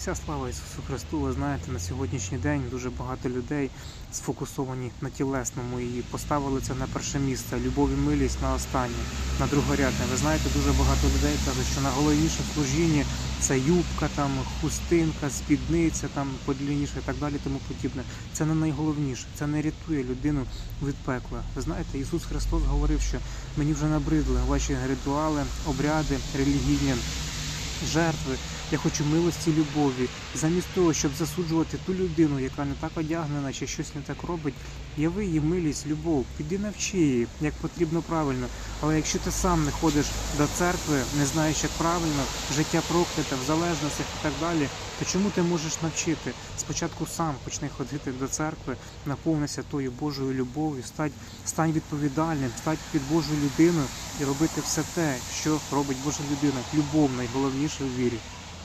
Вся слава Ісусу Христу, ви знаєте, на сьогоднішній день дуже багато людей сфокусовані на тілесному і поставили це на перше місце. Любов і милість на останнє, на другорядне. Ви знаєте, дуже багато людей кажуть, що найголовніше в служінні це юбка, там хустинка, спідниця, там подлінніше і так далі, тому подібне. Це не найголовніше, це не рятує людину від пекла. Ви знаєте, Ісус Христос говорив, що мені вже набридли ваші ритуали, обряди релігійні жертви. Я хочу милості, любові. Замість того, щоб засуджувати ту людину, яка не так одягнена чи щось не так робить, яви їй милість, любов, піди навчи її, як потрібно правильно. Але якщо ти сам не ходиш до церкви, не знаєш, як правильно, життя прокляте, в залежностях і так далі, то чому ти можеш навчити? Спочатку сам почни ходити до церкви, наповнися тою Божою любов'ю, стань, стань відповідальним, стань під Божу людину і робити все те, що робить Божа людина. Любов найголовніше в вірі.